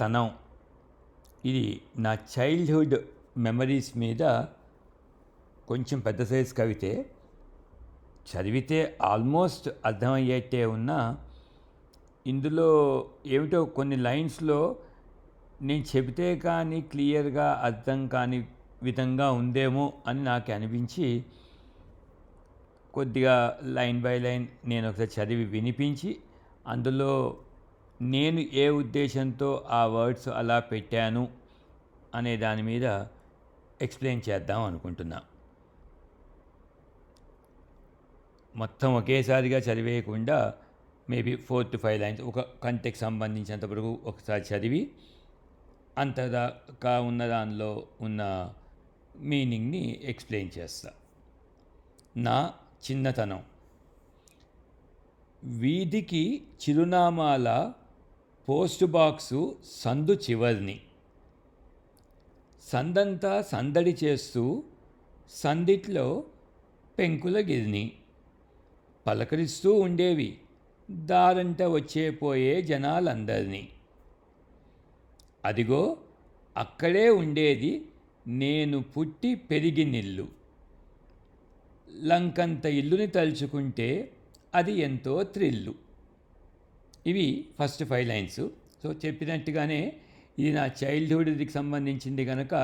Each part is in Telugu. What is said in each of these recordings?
తనం. ఇది నా చైల్డ్హుడ్ మెమరీస్ మీద కొంచెం పెద్ద సైజ్ కవితే చదివితే ఆల్మోస్ట్ అర్థమయ్యేట్టే ఉన్నా ఇందులో ఏమిటో కొన్ని లైన్స్లో నేను చెబితే కానీ క్లియర్గా అర్థం కాని విధంగా ఉందేమో అని నాకు అనిపించి కొద్దిగా లైన్ బై లైన్ నేను ఒకసారి చదివి వినిపించి అందులో నేను ఏ ఉద్దేశంతో ఆ వర్డ్స్ అలా పెట్టాను అనే దాని మీద ఎక్స్ప్లెయిన్ చేద్దాం అనుకుంటున్నా. మొత్తం ఒకేసారిగా చదివేయకుండా maybe four to five lines ఒక కంటెక్ట్ సంబంధించినంత వరకు ఒకసారి చదివి అంతదాకా ఉన్న దానిలో ఉన్న మీనింగ్ని ఎక్స్ప్లెయిన్ చేస్తా. నా చిన్నతనం. వీధికి చిరునామాల పోస్ట్ బాక్సు సందు చివరిని. సందంతా సందడి చేస్తూ సందిట్లో పెంకుల గిరిని. పలకరిస్తూ ఉండేవి. దారంట వచ్చే పోయే జనాలందరినీ. అదిగో అక్కడే ఉండేది నేను పుట్టి పెరిగినిల్లు లంకంత ఇల్లుని తలుచుకుంటే అది ఎంతో థ్రిల్లు ఇవి ఫస్ట్ ఫైవ్ లైన్స్. సో చెప్పినట్టుగానే ఇది నా చైల్డ్హుడ్కి సంబంధించింది కనుక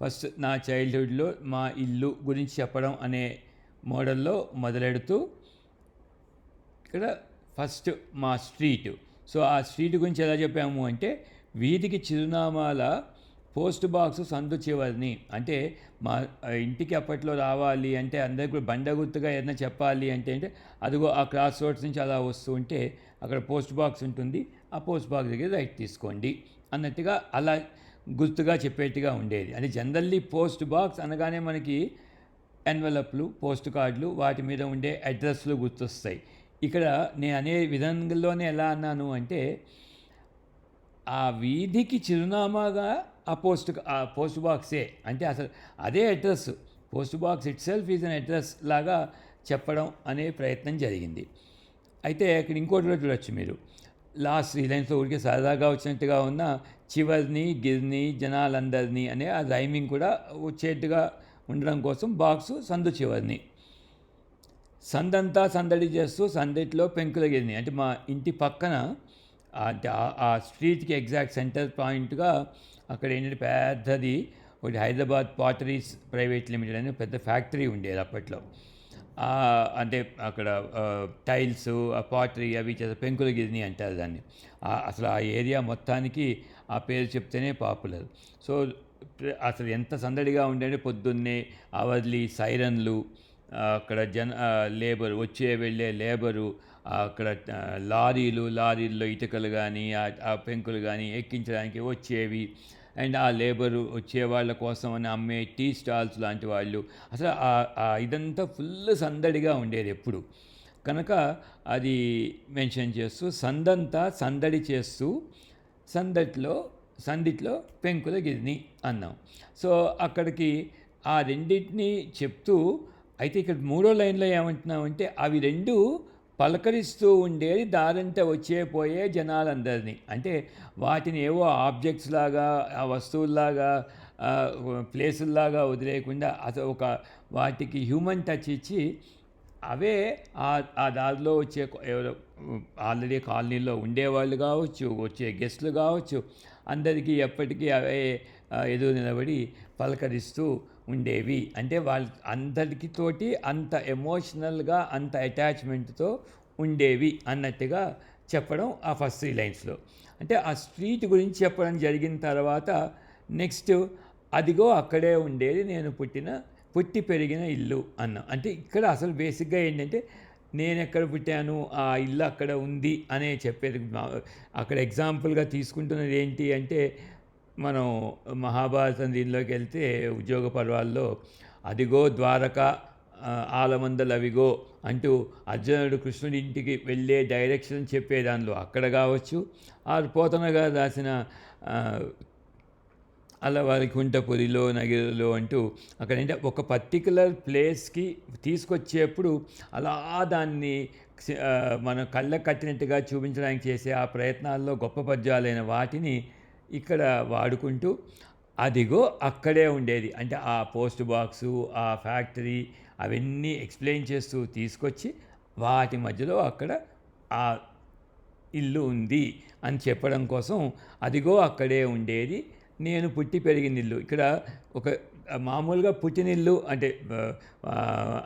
ఫస్ట్ నా చైల్డ్హుడ్లో మా ఇల్లు గురించి చెప్పడం అనే మోడల్లో మొదలెడుతూ ఇక్కడ ఫస్ట్ మా స్ట్రీట్. సో ఆ స్ట్రీట్ గురించి ఎలా చెప్పాము అంటే వీధికి చిరునామాల పోస్ట్ బాక్స్ సందు చివరిని. అంటే మా ఇంటికి అప్పట్లో రావాలి అంటే అందరికీ కూడా బండ గుర్తుగా ఏదైనా చెప్పాలి అంటే అంటే అదిగో ఆ క్రాస్ రోడ్స్ నుంచి అలా వస్తూ ఉంటే అక్కడ పోస్ట్ బాక్స్ ఉంటుంది. ఆ పోస్ట్ బాక్స్ దగ్గర రైట్ తీసుకోండి. అన్నట్టుగా అలా గుర్తుగా చెప్పేట్టుగా ఉండేది. అంటే జనరల్లీ పోస్ట్ బాక్స్ అనగానే మనకి ఎన్వలప్లు పోస్ట్ కార్డులు వాటి మీద ఉండే అడ్రస్లు గుర్తొస్తాయి. ఇక్కడ నేను అనే విధంలోనే ఎలా అన్నాను అంటే ఆ వీధికి చిరునామాగా ఆ పోస్ట్ ఆ పోస్ట్ బాక్సే. అంటే అసలు అదే address post box itself is an address లాగా చెప్పడం అనే ప్రయత్నం జరిగింది. అయితే ఇక్కడ ఇంకోటి కూడా చూడొచ్చు మీరు. లాస్ట్ ఈ లైన్స్లో ఊరికే సరదాగా వచ్చినట్టుగా ఉన్న చివరిని గిరిని జనాలందరినీ అనే ఆ రైమింగ్ కూడా వచ్చేట్టుగా ఉండడం కోసం బాక్సు సందు చివరిని. సందంతా సందడి చేస్తూ సందడిలో పెంకుల గిరిని. అంటే మా ఇంటి పక్కన ఆ స్ట్రీట్కి ఎగ్జాక్ట్ సెంటర్ పాయింట్గా అక్కడ ఏంటంటే పెద్దది ఒకటి హైదరాబాద్ పాటరీస్ ప్రైవేట్ లిమిటెడ్ అనే పెద్ద ఫ్యాక్టరీ ఉండేది అప్పట్లో. అంటే అక్కడ టైల్స్ పాటరీ అవి చేసే పెంకుల గిరిని అంటారు దాన్ని. అసలు ఆ ఏరియా మొత్తానికి ఆ పేరు చెప్తేనే పాపులర్. సో అసలు ఎంత సందడిగా ఉండేది పొద్దున్నే అవర్లీ సైరన్లు అక్కడ జన లేబర్ వచ్చే వెళ్ళే లేబరు అక్కడ లారీలు లారీల్లో ఇటుకలు కానీ ఆ పెంకులు కానీ ఎక్కించడానికి వచ్చేవి. అండ్ ఆ లేబరు వచ్చే వాళ్ళ కోసం అని అమ్మే టీ స్టాల్స్ లాంటి వాళ్ళు. అసలు ఇదంతా ఫుల్ సందడిగా ఉండేది ఎప్పుడు. కనుక అది మెన్షన్ చేస్తూ సందంతా సందడి చేస్తూ సందట్లో సందిట్లో పెంకుల గిరిని అన్నాం. సో అక్కడికి ఆ రెండింటిని చెప్తూ అయితే ఇక్కడ మూడో లైన్లో ఏమంటున్నామంటే అవి రెండు పలకరిస్తూ ఉండేది దారంట వచ్చే పోయే జనాలందరినీ. అంటే వాటిని ఏవో ఆబ్జెక్ట్స్ లాగా ఆ వస్తువుల్లాగా ప్లేసుల్లాగా వదిలేయకుండా అసలు ఒక వాటికి హ్యూమన్ టచ్ ఇచ్చి అవే ఆ దారిలో వచ్చే ఎవరో ఆల్రెడీ కాలనీలో ఉండేవాళ్ళు కావచ్చు వచ్చే గెస్ట్లు కావచ్చు అందరికీ ఎప్పటికీ అవే ఎదురు నిలబడి పలకరిస్తూ ఉండేవి. అంటే వాళ్ళ అందరికి తోటి అంత ఎమోషనల్గా అంత అటాచ్మెంట్తో ఉండేవి అన్నట్టుగా చెప్పడం ఆ ఫస్ట్ త్రీ లైన్స్లో అంటే ఆ స్ట్రీట్ గురించి చెప్పడం జరిగిన తర్వాత నెక్స్ట్ అదిగో అక్కడే ఉండేది నేను పుట్టిన పుట్టి పెరిగిన ఇల్లు అన్న. అంటే ఇక్కడ అసలు బేసిక్గా ఏంటంటే నేను ఎక్కడ పుట్టాను ఆ ఇల్లు అక్కడ ఉంది అనే చెప్పేది. అక్కడ ఎగ్జాంపుల్గా తీసుకుంటున్నది ఏంటి అంటే మనం మహాభారతం దీనిలోకి వెళ్తే ఉద్యోగ పర్వాల్లో అదిగో ద్వారక ఆలమందలు అవిగో అంటూ అర్జునుడు కృష్ణుడి ఇంటికి వెళ్ళే డైరెక్షన్ చెప్పే దానిలో అక్కడ కావచ్చు. ఆ పోతనగా రాసిన అలా కుంటపురిలో నగిరిలో అంటూ అక్కడ అంటే ఒక పర్టికులర్ ప్లేస్కి తీసుకొచ్చేప్పుడు అలా దాన్ని మన కళ్ళ కట్టినట్టుగా చూపించడానికి చేసే ఆ ప్రయత్నాల్లో గొప్ప పద్యాలైన వాటిని ఇక్కడ వాడుకుంటూ అదిగో అక్కడే ఉండేది. అంటే ఆ పోస్ట్ బాక్సు ఆ ఫ్యాక్టరీ అవన్నీ ఎక్స్ప్లెయిన్ చేస్తూ తీసుకొచ్చి వాటి మధ్యలో అక్కడ ఆ ఇల్లు ఉంది అని చెప్పడం కోసం అదిగో అక్కడే ఉండేది. నేను పుట్టి పెరిగిన ఇల్లు. ఇక్కడ ఒక మామూలుగా పుట్టినిల్లు అంటే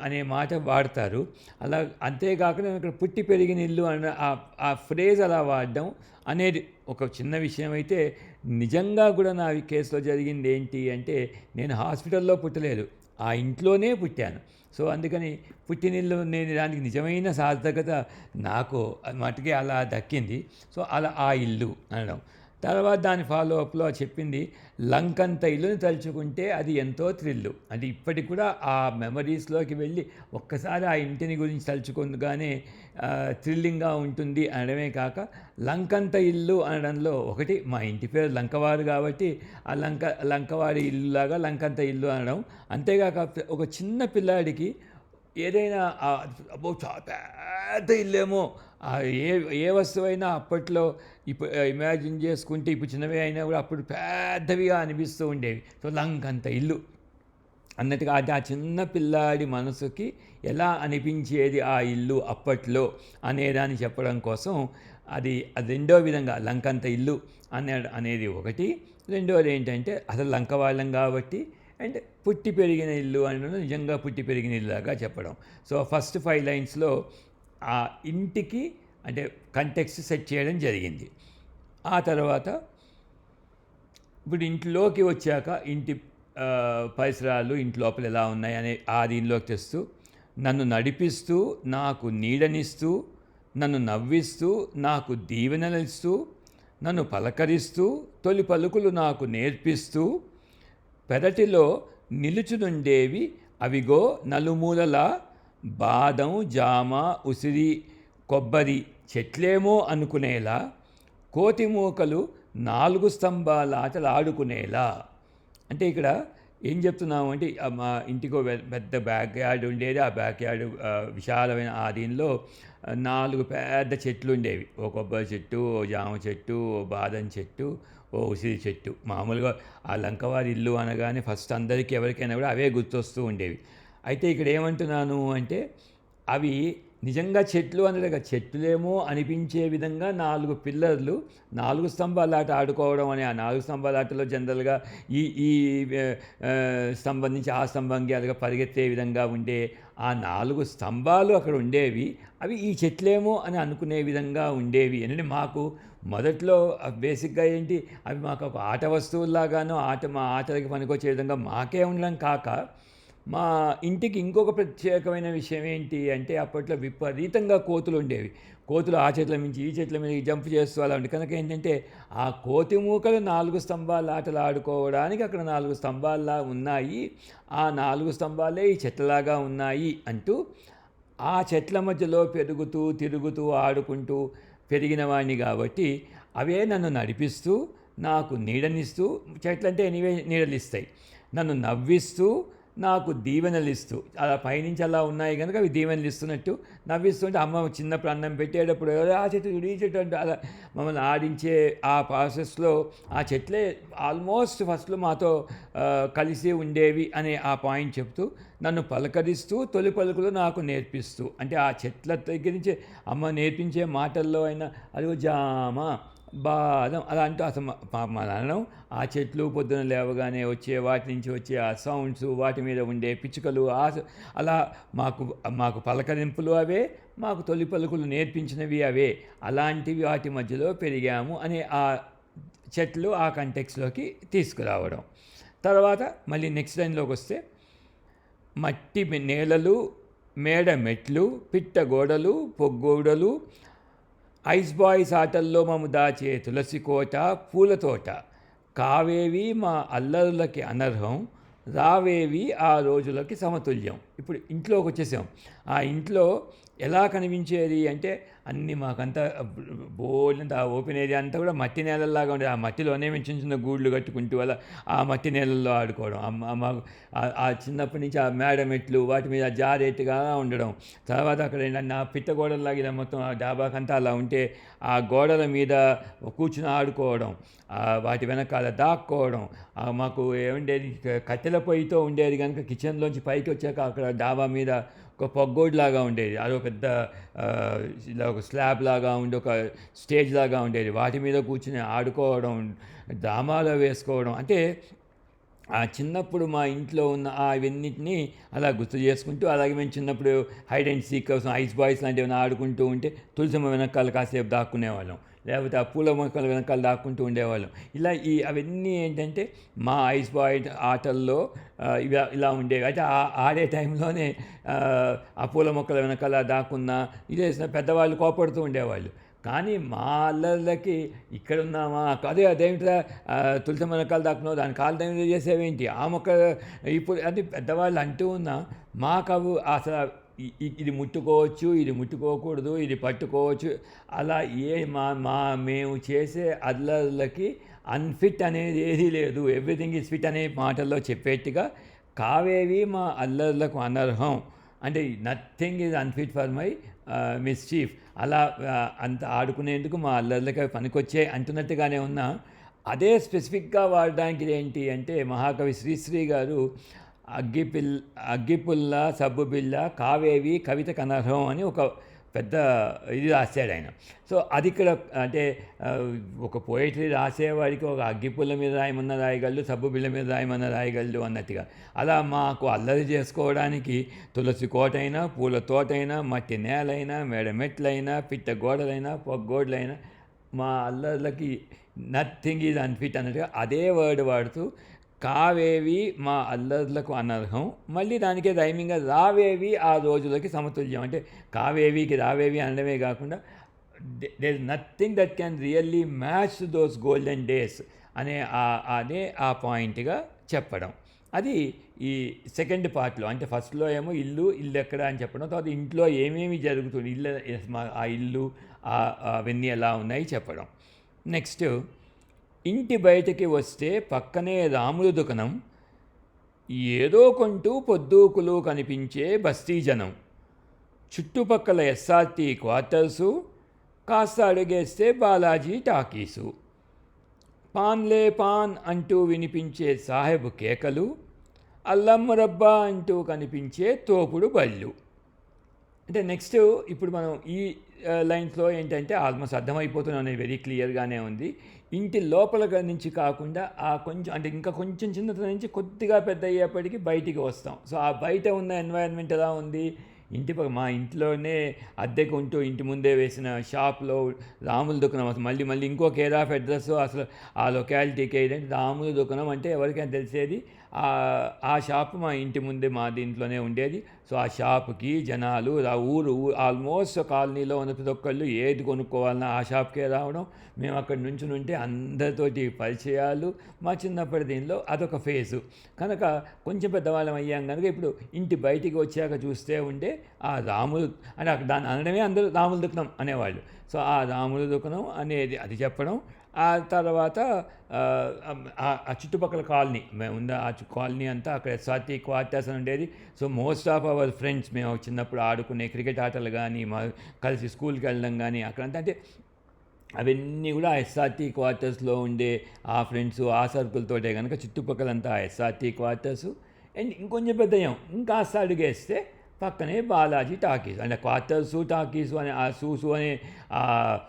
అనే మాట వాడతారు. అలా అంతేకాకుండా ఇక్కడ పుట్టి పెరిగిన ఇల్లు అన్న ఆ- ఆ ఫ్రేజ్ అలా వాడడం అనేది ఒక చిన్న విషయం అయితే నిజంగా కూడా నా కేసులో జరిగింది ఏంటి అంటే నేను హాస్పిటల్లో పుట్టలేదు. ఆ ఇంట్లోనే పుట్టాను. సో అందుకని పుట్టినిల్లు నేను దానికి నిజమైన సార్థకత నాకు మటుకే అలా దక్కింది. సో అలా ఆ ఇల్లు అనడం. తర్వాత దాని ఫాలో అప్లో చెప్పింది లంకంత ఇల్లుని తలుచుకుంటే అది ఎంతో థ్రిల్లు. అంటే ఇప్పటికి కూడా ఆ మెమరీస్లోకి వెళ్ళి ఒక్కసారి ఆ ఇంటిని గురించి తలుచుకుందుగానే థ్రిల్లింగ్గా ఉంటుంది అనడమే కాక లంకంత ఇల్లు అనడంలో ఒకటి మా ఇంటి పేరు లంకవారు కాబట్టి ఆ లంక లంకవారి ఇల్లులాగా లంకంత ఇల్లు అనడం. అంతేగాక ఒక చిన్న పిల్లాడికి ఏదైనా అబ్బో పెద్ద ఇల్లేమో ఏ ఏ వస్తువైనా అప్పట్లో ఇప్పుడు ఇమాజిన్ చేసుకుంటే ఇప్పుడు చిన్నవి అయినా కూడా అప్పుడు పెద్దవిగా అనిపిస్తూ ఉండేవి. సో లంకంత ఇల్లు. అన్నట్టుగా అది ఆ చిన్న పిల్లాడి మనసుకి ఎలా అనిపించేది ఆ ఇల్లు అప్పట్లో అనేదాన్ని చెప్పడం కోసం అది అది రెండో విధంగా లంకంత ఇల్లు అనే అనేది ఒకటి. రెండోది ఏంటంటే అసలు లంక వాళ్ళం కాబట్టి అండ్ పుట్టి పెరిగిన ఇల్లు అనడం నిజంగా పుట్టి పెరిగిన ఇల్లులాగా చెప్పడం. సో ఫస్ట్ ఫైవ్ లైన్స్లో ఆ ఇంటికి అంటే కంటెక్స్ట్ సెట్ చేయడం జరిగింది. ఆ తర్వాత ఇప్పుడు ఇంట్లోకి వచ్చాక ఇంటి పరిసరాలు ఇంటి లోపల ఎలా ఉన్నాయి అనే ఆ దీనిలోకి తెస్తూ నన్ను నడిపిస్తూ నాకు నీడనిస్తూ నన్ను నవ్విస్తూ నాకు దీవెనలిస్తూ నన్ను పలకరిస్తూ తొలి పలుకులు నాకు నేర్పిస్తూ పెరటిలో నిలుచునుండేవి అవిగో నలుమూలలా బాదం జామ ఉసిరి కొబ్బరి చెట్లేమో అనుకునేలా కోతి మూకలు నాలుగు స్తంభాల ఆటలు ఆడుకునేలా. అంటే ఇక్కడ ఏం చెప్తున్నాము అంటే మా ఇంటికో పెద్ద బ్యాక్ యార్డ్ ఉండేది. ఆ బ్యాక్ యార్డ్ విశాలమైన ఆ దీనిలో నాలుగు పెద్ద చెట్లు ఉండేవి. ఓ కొబ్బరి చెట్టు ఓ జామ చెట్టు ఓ బాదం చెట్టు ఓ ఉసిరి చెట్టు. మామూలుగా ఆ లంకవారి ఇల్లు అనగానే ఫస్ట్ అందరికీ ఎవరికైనా కూడా అవే గుర్తొస్తూ ఉండేవి. అయితే ఇక్కడ ఏమంటున్నాను అంటే అవి నిజంగా చెట్లు అనగా చెట్లేమో అనిపించే విధంగా నాలుగు పిల్లర్లు నాలుగు స్తంభాలాట ఆడుకోవడం అనే ఆ నాలుగు స్తంభాలాటలో జనరల్గా ఈ ఈ స్తంభం నుంచి ఆ స్తంభంకి అలాగా పరిగెత్తే విధంగా ఉండే ఆ నాలుగు స్తంభాలు అక్కడ ఉండేవి అవి ఈ చెట్లేమో అని అనుకునే విధంగా ఉండేవి. అని మాకు మొదట్లో బేసిక్గా ఏంటి అవి మాకు ఒక ఆట వస్తువుల్లాగానో ఆట మా ఆటలకి పనికొచ్చే విధంగా మాకే ఉండడం కాక మా ఇంటికి ఇంకొక ప్రత్యేకమైన విషయం ఏంటి అంటే అప్పట్లో విపరీతంగా కోతులు ఉండేవి. కోతులు ఆ చెట్ల నుంచి ఈ చెట్ల మీద జంప్ చేస్తూ అలా ఉండే. కనుక ఏంటంటే ఆ కోతి మూకలు నాలుగు స్తంభాల ఆటలు ఆడుకోవడానికి అక్కడ నాలుగు స్తంభాల్లా ఉన్నాయి. ఆ నాలుగు స్తంభాలే ఈ చెట్లలాగా ఉన్నాయి అంటూ ఆ చెట్ల మధ్యలో పెరుగుతూ తిరుగుతూ ఆడుకుంటూ పెరిగిన వాడిని కాబట్టి అవే నన్ను నడిపిస్తూ నాకు నీడనిస్తూ చెట్లంటే ఎనివే నీడలిస్తాయి. నన్ను నవ్విస్తూ నాకు దీవెనలు ఇస్తూ అలా పైనుంచి అలా ఉన్నాయి కనుక అవి దీవెనలు ఇస్తున్నట్టు నవ్విస్తుంటే అమ్మ చిన్నప్పుడు అన్నం పెట్టేటప్పుడు "ఎవరో ఆ చెట్టు ఈ చెట్టు అంటే అలా మమ్మల్ని ఆడించే ఆ ప్రాసెస్లో ఆ చెట్లే ఆల్మోస్ట్ ఫస్ట్లో మాతో కలిసి ఉండేవి అనే ఆ పాయింట్ చెప్తూ నన్ను పలకరిస్తూ తొలి పలుకులు నాకు నేర్పిస్తూ అంటే ఆ చెట్ల దగ్గర నుంచి అమ్మ నేర్పించే మాటల్లో అయినా అదిగో జామ బాదం అలా అంటూ అసలు మా- నాన్నం ఆ చెట్లు పొద్దున లేవగానే వచ్చే వాటి నుంచి వచ్చే ఆ సౌండ్స్ వాటి మీద ఉండే పిచ్చుకలు ఆ అలా మాకు మాకు పలకరింపులు అవే మాకు తొలి పలుకులు నేర్పించినవి అవే. అలాంటివి వాటి మధ్యలో పెరిగాము అనే ఆ చెట్లు ఆ కంటెక్స్లోకి తీసుకురావడం. తర్వాత మళ్ళీ నెక్స్ట్ లైన్లోకి వస్తే మట్టి నేలలు మేడ మెట్లు పిట్ట గోడలు పొగ్గోడలు ఐస్ బాయ్స్ ఆటల్లో మము దాచే తులసి కోట పూల తోట. కావేవి మా అల్లరులకి అనర్హం రావేవి ఆ రోజులకి సమతుల్యం. ఇప్పుడు ఇంట్లోకి వచ్చేసాం ఆ ఇంట్లో ఎలా కనిపించేది అంటే అన్ని మాకంతా బోల్డ్ ఆ ఓపెన్ ఏరియా అంతా కూడా మట్టి నేలల్లాగా ఉండేది. ఆ మట్టిలోనే మేము చిన్న చిన్న గూళ్ళు కట్టుకుంటూ అలా ఆ మట్టి నేలల్లో ఆడుకోవడం. మాకు ఆ- చిన్నప్పటి నుంచి ఆ మేడ మెట్లు వాటి మీద జారేట్టుగా ఉండడం. తర్వాత అక్కడ ఏంటంటే ఆ పిట్ట గోడల్లాగా ఇలా మొత్తం ఆ డాబాకంతా అలా ఉంటే ఆ గోడల మీద కూర్చుని ఆడుకోవడం వాటి వెనకాల దాక్కోవడం మాకు ఏముండేది? కట్టెల పొయ్యితో ఉండేది కనుక కిచెన్లోంచి పైకి వచ్చాక అక్కడ డాబా మీద ఒక పొగ్గోడు లాగా ఉండేది. అదొక పెద్ద ఇలా ఒక స్లాబ్ లాగా ఉండి ఒక స్టేజ్ లాగా ఉండేది. వాటి మీద కూర్చుని ఆడుకోవడం డ్రామాలో వేసుకోవడం. అంటే ఆ చిన్నప్పుడు మా ఇంట్లో ఉన్న ఆ అలా గుర్తు చేసుకుంటూ అలాగే మేము చిన్నప్పుడు హైడ్ అండ్ సీక్ కోసం ఐస్ బాయ్స్ లాంటివి ఏమైనా ఆడుకుంటూ ఉంటే తులసమ్మ వెనకాల కాసేపు దాక్కునేవాళ్ళం. లేకపోతే ఆ పూల మొక్కల వెనకాల దాక్కుంటూ ఉండేవాళ్ళం. ఇలా ఈ అవన్నీ ఏంటంటే మా ఐస్ బాయ్ ఆటల్లో ఇలా ఇవి ఇలా ఉండేవి. అయితే ఆ ఆడే టైంలోనే ఆ, పూల మొక్కల వెనకాల దాక్కున్న ఇదే పెద్దవాళ్ళు కోపడుతూ ఉండేవాళ్ళు. కానీ మా అల్లర్లకి ఇక్కడ ఉన్నామా? అదే అదేమిట్రా ఆ, తులసి మొక్కలు దాక్కున్నావు? దాని కాలు టైం చేసేవేంటి? ఆ మొక్క ఇప్పుడు అది పెద్దవాళ్ళు అంటూ ఉన్నా మాకు అసలు ఇది ముట్టుకోవచ్చు ఇది ముట్టుకోకూడదు ఇది పట్టుకోవచ్చు. అలా ఏ మా మా మేము చేసే అల్లర్లకి అన్ఫిట్ అనేది ఏదీ లేదు. ఎవ్రీథింగ్ ఇస్ ఫిట్ అనే మాటల్లో చెప్పేట్టుగా కావేవి మా అల్లర్లకు అనర్హం. అంటే nothing is unfit for my mischief అలా అంత ఆడుకునేందుకు మా అల్లర్లకి అవి పనికొచ్చే అంటున్నట్టుగానే ఉన్నా. అదే స్పెసిఫిక్గా వాడడానికి ఏంటి అంటే మహాకవి శ్రీశ్రీ గారు అగ్గిపిల్ అగ్గిపుల్ల సబ్బు బిల్ల కావేవి కవిత కనర్హం అని ఒక పెద్ద ఇది రాశాడు ఆయన. సో అది ఇక్కడ అంటే ఒక పోయిటరీ రాసేవాడికి ఒక అగ్గిపుల్ల మీద రాయమన్న రాయగలడు సబ్బు బిళ్ళ మీద రాయమన్న రాయగలడు అన్నట్టుగా. అలా మాకు అల్లరి చేసుకోవడానికి తులసి కోటైనా పూల తోటైనా మట్టి నేలైనా మేడ మెట్లైనా పిట్ట గోడలైనా పొగ్గోడలైనా మా అల్లర్లకి నథింగ్ ఈజ్ అన్ఫిట్ అన్నట్టుగా అదే వర్డ్ వాడుతూ కావేవి మా అల్లర్లకు అనర్హం. మళ్ళీ దానికే రైమింగ్గా రావేవి ఆ రోజులకి సమతుల్యం. అంటే కావేవికి రావేవి అనడమే కాకుండా they is nothing that can really match those golden days అనే ఆ- అదే ఆ పాయింట్గా చెప్పడం. అది ఈ సెకండ్ పార్ట్లో అంటే ఫస్ట్లో ఏమో ఇల్లు ఇల్లు ఎక్కడ అని చెప్పడం తర్వాత ఇంట్లో ఏమేమి జరుగుతుంది ఇల్లు మా- ఆ ఇల్లు అవన్నీ ఎలా ఉన్నాయి చెప్పడం. నెక్స్ట్ ఇంటి బయటికి వస్తే పక్కనే రాముల దుకాణం ఏదో కొంటూ పొద్దుకులు కనిపించే బస్తీ జనం. చుట్టుపక్కల ఎస్ఆర్టీ క్వార్టర్సు కాస్త అడుగేస్తే బాలాజీ టాకీసు. పాన్లే పాన్ అంటూ వినిపించే సాహెబ్ కేకలు అల్లం రబ్బా అంటూ కనిపించే తోపుడు బళ్ళు. అంటే నెక్స్ట్ ఇప్పుడు మనం ఈ లైన్స్లో ఏంటంటే ఆల్మోస్ట్ అర్థమైపోతున్నాం అనేది వెరీ క్లియర్గానే ఉంది. ఇంటి లోపల నుంచి కాకుండా ఆ కొంచెం అంటే ఇంకా కొంచెం చిన్నతనం నుంచి కొద్దిగా పెద్ద అయ్యేప్పటికీ బయటికి వస్తాం. సో ఆ బయట ఉన్న ఎన్వైరన్మెంట్ ఎలా ఉంది? ఇంటి పక్క మా ఇంట్లోనే అద్దెకు ఉంటూ ఇంటి ముందే వేసిన షాప్లో రాముల దుకాణం అసలు. మళ్ళీ మళ్ళీ ఇంకో కేర్ ఆఫ్ అడ్రస్ అసలు ఆ లొకాలిటీకి ఏంటంటే రాముల దుకాణం అంటే ఎవరికైనా తెలిసేది ఆ షాప్ మా ఇంటి ముందే మా దీంట్లోనే ఉండేది. సో ఆ షాప్కి జనాలు ఆ ఊరు ఆల్మోస్ట్ కాలనీలో ఉన్న ప్రతి ఒక్కళ్ళు ఏది కొనుక్కోవాలన్నా ఆ షాప్కే రావడం. మేము అక్కడ నుంచి ఉంటే అందరితోటి పరిచయాలు. మా చిన్నప్పటి దీనిలో అదొక ఫేజు. కనుక కొంచెం పెద్దవాళ్ళం అయ్యాం కనుక ఇప్పుడు ఇంటి బయటికి వచ్చాక చూస్తే ఉంటే ఆ రాములు అంటే అక్కడ దాన్ని అనడమే అందరూ రాముల దుఃఖం అనేవాళ్ళు. సో ఆ రాముల దుకాణం అనేది అది చెప్పడం ఆ తర్వాత ఆ, చుట్టుపక్కల కాలనీ మేము ఆ కాలనీ అంతా అక్కడ ఎస్ఆర్టీ క్వార్టర్స్ అని ఉండేది. So most of our friends మేము చిన్నప్పుడు ఆడుకునే క్రికెట్ ఆటలు కానీ మా కలిసి స్కూల్కి వెళ్ళడం కానీ అక్కడంతా అంటే అవన్నీ కూడా ఆ ఎస్ఆర్టీ క్వార్టర్స్లో ఉండే ఆ ఫ్రెండ్స్ ఆ సర్కిల్తోటే కనుక చుట్టుపక్కలంతా ఎస్ఆర్టీ క్వార్టర్స్. అండ్ ఇంకొంచెం పెద్దయం ఇంకా అడుగేస్తే పక్కనే బాలాజీ టాకీస్ అంటే క్వార్టర్స్ టాకీస్ అనే ఆ సూసు అనే ఆ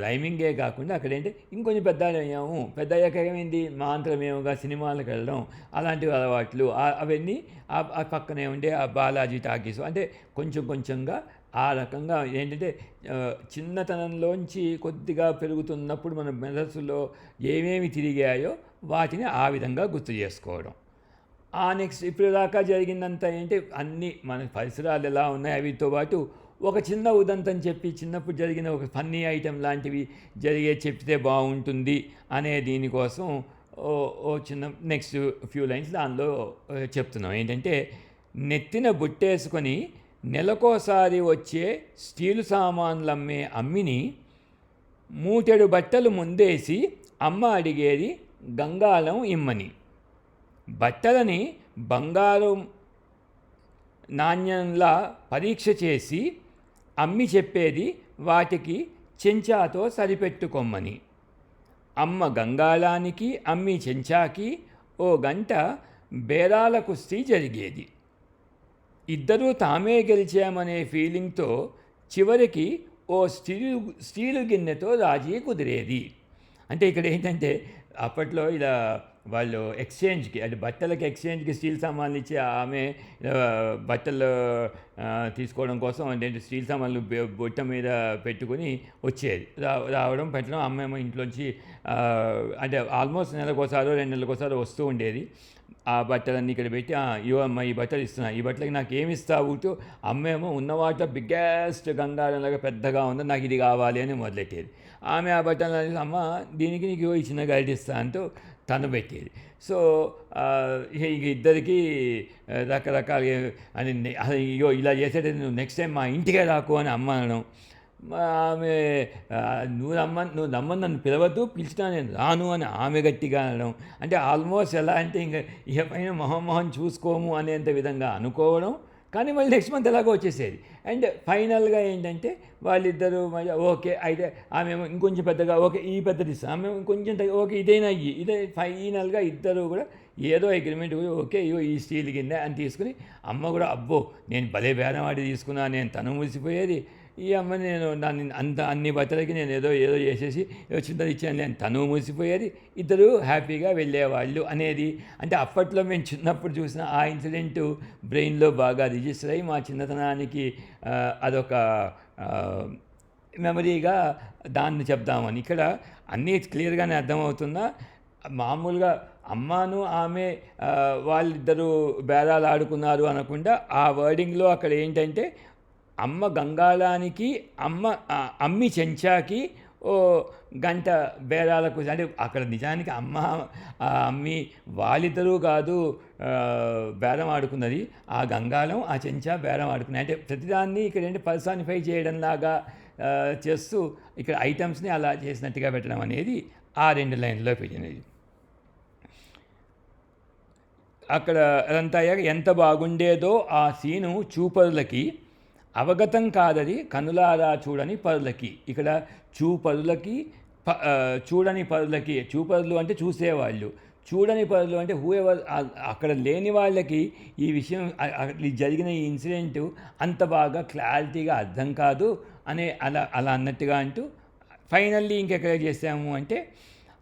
రైమింగే కాకుండా అక్కడ ఏంటి ఇంకొంచెం పెద్ద అయ్యాము పెద్ద అయ్యాక ఏమైంది మా సినిమాలకు వెళ్ళడం అలాంటి అలవాట్లు అవన్నీ ఆ పక్కనే ఉండే ఆ బాలాజీ టాకీస్ అంటే కొంచెం కొంచెంగా ఆ రకంగా ఏంటంటే చిన్నతనంలోంచి కొద్దిగా పెరుగుతున్నప్పుడు మన మెదస్సులో ఏమేమి తిరిగాయో వాటిని ఆ విధంగా గుర్తు చేసుకోవడం ఆ నెక్స్ట్ ఇప్పుడు దాకా జరిగిందంతా ఏంటి? అన్ని మన పరిసరాలు ఎలా ఉన్నాయి అవితో పాటు ఒక చిన్న ఉదంతం చెప్పి చిన్నప్పుడు జరిగిన ఒక ఫన్నీ ఐటెం లాంటివి జరిగే చెప్తే బాగుంటుంది అనే దీనికోసం ఓ ఓ చిన్న నెక్స్ట్ ఫ్యూ లైన్స్ దానిలో చెప్తున్నాం. ఏంటంటే నెత్తిన బుట్టేసుకొని నెలకోసారి వచ్చే స్టీలు సామాన్లు అమ్మే అమ్మిని మూటెడు బట్టలు ముందేసి అమ్మ అడిగేది గంగాళం ఇమ్మని. బట్టలని బంగారు నాణ్యంలా పరీక్ష చేసి అమ్మి చెప్పేది వాటికి చెంచాతో సరిపెట్టుకొమ్మని. అమ్మ గంగాళానికి అమ్మి చెంచాకి ఓ గంట బేరాల కుస్తీ జరిగేది. ఇద్దరూ తామే గెలిచామనే ఫీలింగ్తో చివరికి ఓ స్టీలు స్టీలు గిన్నెతో రాజీ కుదిరేది. అంటే ఇక్కడ ఏంటంటే అప్పట్లో ఇలా వాళ్ళు ఎక్స్చేంజ్కి అంటే బట్టలకి ఎక్స్చేంజ్కి స్టీల్ సామాన్లు ఇచ్చి ఆమె బట్టలు తీసుకోవడం కోసం అంటే స్టీల్ సామాన్లు బుట్ట బొట్ట మీద పెట్టుకుని వచ్చేది. రా రావడం పెట్టడం అమ్మ ఇంట్లోంచి అంటే ఆల్మోస్ట్ నెలకోసారో రెండు నెలలకోసారో వస్తూ ఉండేది. ఆ బట్టలన్నీ ఇక్కడ పెట్టి "ఆ, అమ్మ ఈ బట్టలు ఇస్తున్నా. ఈ బట్టలకి నాకు ఏమి ఇస్తావు? అమ్మేమో ఉన్న బిగ్గెస్ట్ గంగారంలాగా పెద్దగా ఉంది నాకు ఇది కావాలి అని మొదలెట్టేది. ఆమె ఆ బట్టలు అమ్మ దీనికి నీకు ఇచ్చిన గైడ్ ఇస్తా అంటూ తను పెట్టేది. సో ఇక ఇద్దరికి రకరకాల అని అయ్యో ఇలా చేసేది నువ్వు నెక్స్ట్ టైం మా ఇంటికే రాకు అని అమ్మ అనడం. మా ఆమె నువ్వు రమ్మ నువ్వు రమ్మని నన్ను పిలవద్దు పిలిచినా నేను రాను అని ఆమె గట్టిగా అనడం. అంటే ఆల్మోస్ట్ ఎలా అంటే ఇంకా ఇక పైన మొహం మొహం చూసుకోము అనేంత విధంగా అనుకోవడం. కానీ మళ్ళీ నెక్స్ట్ మంత్ ఎలాగో వచ్చేసేది. అండ్ ఫైనల్గా ఏంటంటే వాళ్ళిద్దరూ మళ్ళీ ఓకే అయితే ఆమె ఇంకొంచెం పెద్దగా ఓకే ఈ పెద్దది ఆమె ఇంకొంచెం ఓకే ఇదైనా ఇయ్యి ఇదే ఫైనల్గా ఇద్దరు కూడా ఏదో అగ్రిమెంట్ ఓకే ఇగో ఈ స్టీల్ కింద అని తీసుకుని అమ్మ కూడా అబ్బో నేను భలే బేరం ఆడి తీసుకున్నా నేను తను మురిసిపోయేది ఈ అమ్మ నేను దాన్ని అంత అన్ని బట్టలకి నేను ఏదో ఏదో చేసేసి ఏదో ఇచ్చాను. నేను తను మూసిపోయేది. ఇద్దరు హ్యాపీగా వెళ్ళేవాళ్ళు అనేది. అంటే అప్పట్లో మేము చిన్నప్పుడు చూసిన ఆ ఇన్సిడెంట్ బ్రెయిన్లో బాగా రిజిస్టర్ అయ్యి మా చిన్నతనానికి అదొక మెమరీగా దాన్ని చెప్దామని. ఇక్కడ అన్నీ క్లియర్గానే అర్థమవుతున్నా మామూలుగా అమ్మాను ఆమె వాళ్ళిద్దరూ బేరాలు ఆడుకున్నారు అనకుండా ఆ వర్డింగ్లో అక్కడ ఏంటంటే అమ్మ గంగాళానికి అమ్మ అమ్మి చెంచాకి ఓ గంట బేరాలకు అంటే అక్కడ నిజానికి అమ్మ అమ్మి వాళ్ళిద్దరూ కాదు బేరం ఆడుకున్నది. ఆ గంగాలం ఆ చెంచా బేరం ఆడుకున్నది. అంటే ప్రతిదాన్ని ఇక్కడ ఏంటి పర్సానిఫై చేయడం లాగా చేస్తూ ఇక్కడ ఐటమ్స్ని అలా చేసినట్టుగా పెట్టడం అనేది ఆ రెండు లైన్లో పెట్టినది. అక్కడ అదంతా ఎంత బాగుండేదో ఆ సీను చూపరులకి అవగతం కాదది కనులారా చూడని పరులకి. ఇక్కడ చూపరులకి ప- చూడని పరులకి చూపరులు అంటే చూసేవాళ్ళు. చూడని పరులు అంటే హూ ఎవర్ అక్కడ లేని వాళ్ళకి ఈ విషయం జరిగిన ఈ ఇన్సిడెంట్ అంత బాగా క్లారిటీగా అర్థం కాదు అనే అలా అలా అన్నట్టుగా అంటూ ఫైనల్లీ ఇంకెక్కడ చేసాము అంటే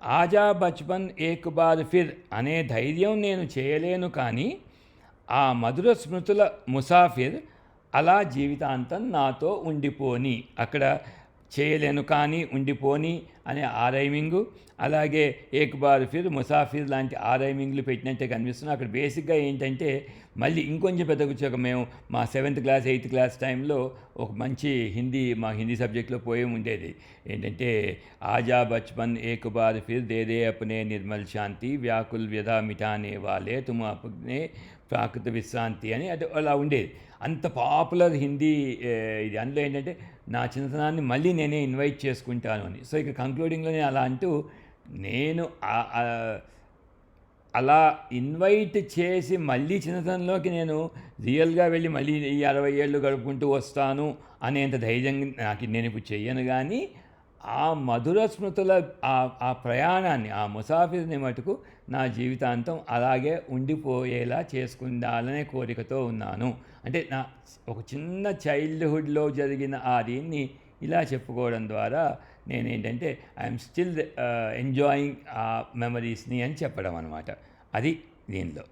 ఆజా బచ్పన్ ఏక్ బార్ ఫిర్ అనే ధైర్యం నేను చేయలేను కానీ ఆ మధుర స్మృతుల ముసాఫిర్ అలా జీవితాంతం నాతో ఉండిపోని. అక్కడ చేయలేను కానీ ఉండిపోని అనే ఆరైమింగు. అలాగే ఏక్బార్ ఫిర్ ముసాఫిర్ లాంటి ఆరైమింగ్లు పెట్టినట్టే కనిపిస్తుంది. అక్కడ బేసిక్గా ఏంటంటే మళ్ళీ ఇంకొంచెం పెద్ద కూర్చోక మేము మా సెవెంత్ క్లాస్ ఎయిత్ క్లాస్ టైంలో ఒక మంచి హిందీ మా హిందీ సబ్జెక్ట్లో పోయం ఉండేది. ఏంటంటే ఆజా బచ్పన్ ఏక్ బార్ ఫిర్ దే దే అప్నే నిర్మల్ శాంతి వ్యాకుల్ వ్యధా మిఠానే వాలే తుమ అప్నే ప్రాకృత విశ్రాంతి అని అది అలా ఉండేది. అంత పాపులర్ హిందీ ఇది. అందులో ఏంటంటే నా చిన్నతనాన్ని మళ్ళీ నేనే ఇన్వైట్ చేసుకుంటాను అని. సో ఇక కంక్లూడింగ్లో నేను అలా అంటూ నేను అలా ఇన్వైట్ చేసి మళ్ళీ చిన్నతనంలోకి నేను రియల్గా వెళ్ళి మళ్ళీ ఈ అరవై ఏళ్ళు గడుపుకుంటూ వస్తాను అనేంత ధైర్యం నాకు నేను ఇప్పుడు చెయ్యను కానీ ఆ మధుర స్మృతుల ఆ ప్రయాణాన్ని ఆ ముసాఫిర్ని మటుకు నా జీవితాంతం అలాగే ఉండిపోయేలా చేసుకుందాలనే కోరికతో ఉన్నాను. అంటే నా ఒక చిన్న చైల్డ్హుడ్లో జరిగిన ఆ దీన్ని ఇలా చెప్పుకోవడం ద్వారా నేనేంటంటే ఐఎమ్ స్టిల్ ఎంజాయింగ్ ఆ మెమరీస్ని అని చెప్పడం అనమాట అది దీనిలో.